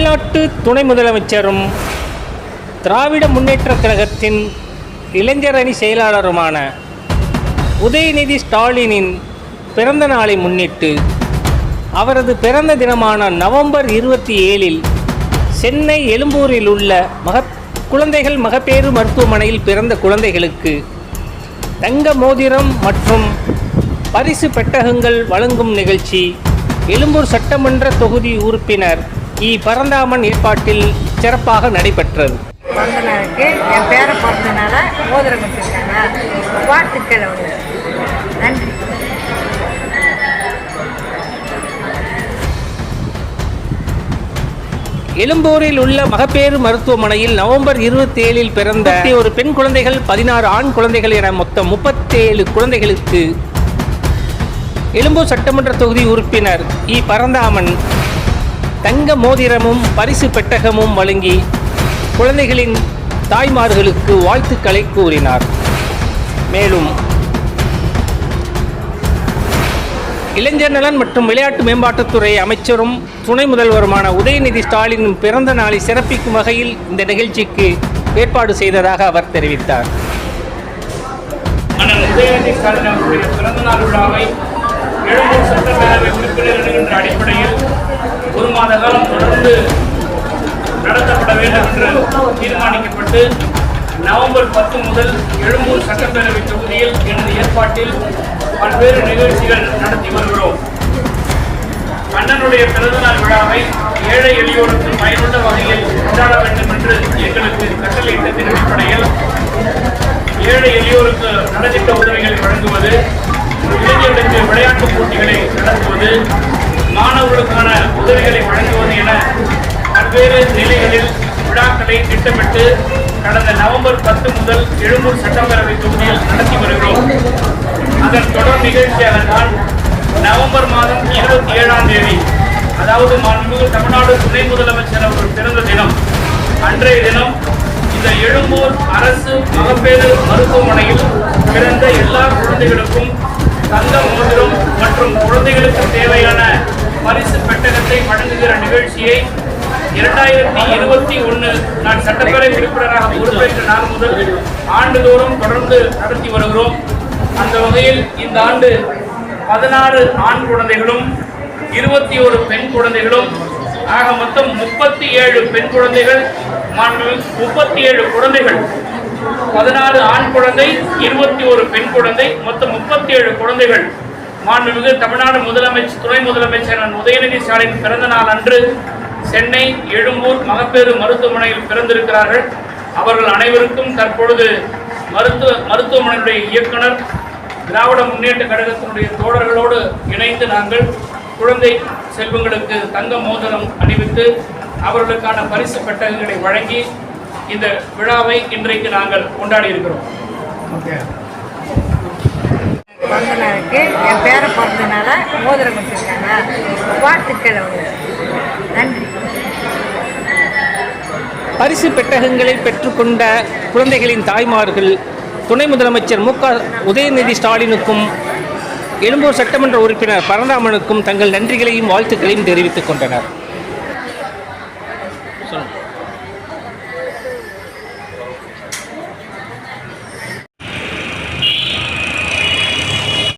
தமிழ்நாட்டு துணை முதலமைச்சரும் திராவிட முன்னேற்ற கழகத்தின் இளைஞர் அணி செயலாளருமான உதயநிதி ஸ்டாலினின் பிறந்த நாளை முன்னிட்டு அவரது பிறந்த தினமான நவம்பர் இருபத்தி ஏழில் சென்னை எழும்பூரில் உள்ள மக குழந்தைகள் மகப்பேறு மருத்துவமனையில் பிறந்த குழந்தைகளுக்கு தங்க மோதிரம் மற்றும் பரிசு பெட்டகங்கள் வழங்கும் நிகழ்ச்சி எழும்பூர் சட்டமன்ற தொகுதி உறுப்பினர் இ பரந்தாமன் ஏற்பாட்டில் சிறப்பாக நடைபெற்றது. பிறந்த நாளுக்கு என் பேரை பிறந்தனால மோதிரம் வாழ்த்துக்கள் அவங்களுக்கு. நன்றி. எழும்பூரில் உள்ள மகப்பேறு மருத்துவமனையில் நவம்பர் இருபத்தி ஏழில் பிறந்த ஒரு பெண் குழந்தைகள் பதினாறு ஆண் குழந்தைகள் என மொத்தம் முப்பத்தேழு குழந்தைகளுக்கு எழும்பூர் சட்டமன்ற தொகுதி உறுப்பினர் இ பரந்தாமன் தங்க மோதிரமும் பரிசு பெட்டகமும் வழங்கி குழந்தைகளின் தாய்மார்களுக்கு வாழ்த்துக்களை கூறினார். மேலும் இளைஞர் நலன் மற்றும் விளையாட்டு மேம்பாட்டுத்துறை அமைச்சரும் துணை முதல்வருமான உதயநிதி ஸ்டாலின் பிறந்த நாளை சிறப்பிக்கும் வகையில் இந்த நிகழ்ச்சிக்கு ஏற்பாடு செய்ததாக அவர் தெரிவித்தார். உதயநிதி ஸ்டாலின் அவர்களுடைய பிறந்தநாள் விழாவை எழும்பூர் சட்டப்பேரவை உறுப்பினர்கள் என்ற அடிப்படையில் கொண்டு நடத்தப்பட வேண்டும் என்று தீர்மானிக்கப்பட்டு நவம்பர் பத்து முதல் எழும்பூர் சட்டப்பேரவை தொகுதியில் எனது ஏற்பாட்டில் பல்வேறு நிகழ்ச்சிகள் நடத்தி வருகிறோம். அண்ணனுடைய பிறந்தநாள் விழாவை ஏழை எளியோருக்கு பயனுள்ள வகையில் கொண்டாட வேண்டும் என்று எங்களுக்கு கட்டளையிட்டதின் அடிப்படையில் ஏழை எளியோருக்கு நலத்திட்ட உதவிகளை வழங்குவது இளைஞர்களுக்கு விளையாட்டுப் போட்டிகளை நடத்துவது மாணவர்களுக்கான உதவிகளை வழங்குவது என பல்வேறு நிலைகளில் விழாக்களை திட்டமிட்டு கடந்த நவம்பர் பத்து முதல் எழும்பூர் சட்டப்பேரவை தொகுதியில் நடத்தி வருகிறோம். அதன் தொடர் நிகழ்ச்சியாக தான் நவம்பர் மாதம் இருபத்தி ஏழாம் தேதி அதாவது மாண்புமிகு தமிழ்நாடு துணை முதலமைச்சர் அவர்கள் பிறந்த தினம். அன்றைய தினம் இந்த எழும்பூர் அரசு மகப்பேறு மருத்துவமனையில் பிறந்த எல்லா குழந்தைகளுக்கும் தங்க மோதிரம் மற்றும் குழந்தைகளுக்கு தேவையான பரிசு பெட்டகத்தை வழங்குகிற நிகழ்ச்சியை இரண்டாயிரத்தி இருபத்தி ஒன்று நான் சட்டப்பேரவை உறுப்பினராக பொறுப்பேற்ற நாள் முதல் ஆண்டுதோறும் தொடர்ந்து நடத்தி வருகிறோம். அந்த வகையில் இந்த ஆண்டு பதினாறு ஆண் குழந்தைகளும் இருபத்தி ஒரு பெண் குழந்தைகளும் ஆக மொத்தம் முப்பத்தி ஏழு பெண் குழந்தைகள் முப்பத்தி ஏழு குழந்தைகள். பதினாறு ஆண் குழந்தை இருபத்தி ஒரு பெண் குழந்தை மொத்தம் முப்பத்தி ஏழு குழந்தைகள். மாண்புமிகு தமிழ்நாடு முதலமைச்சர் துணை முதலமைச்சர் உதயநிதி ஸ்டாலின் பிறந்த நாள் அன்று சென்னை எழும்பூர் மகப்பேறு மருத்துவமனையில் பிறந்திருக்கிறார்கள். அவர்கள் அனைவருக்கும் தற்பொழுது மருத்துவ மருத்துவமனையுடைய இயக்குனர் திராவிட முன்னேற்ற கழகத்தினுடைய தோழர்களோடு இணைந்து நாங்கள் குழந்தை செல்வங்களுக்கு தங்க மோதிரம் அணிவித்து அவர்களுக்கான பரிசு பெட்டகங்களை வழங்கி இந்த விழாவை இன்றைக்கு நாங்கள் கொண்டாடி இருக்கிறோம். ஓகே. நாளுக்கு என் பேரை பிறந்தனால மோதிரம் கொடுத்துருக்காங்க. வாழ்த்துக்கள் அவங்களுக்கு நன்றி. பரிசு பெட்டகங்களை பெற்றுக்கொண்ட குழந்தைகளின் தாய்மார்கள் துணை முதலமைச்சர் மு க உதயநிதி ஸ்டாலினுக்கும் எழும்பூர் சட்டமன்ற உறுப்பினர் பரந்தாமனுக்கும் தங்கள் நன்றிகளையும் வாழ்த்துக்களையும் தெரிவித்துக் கொண்டனர்.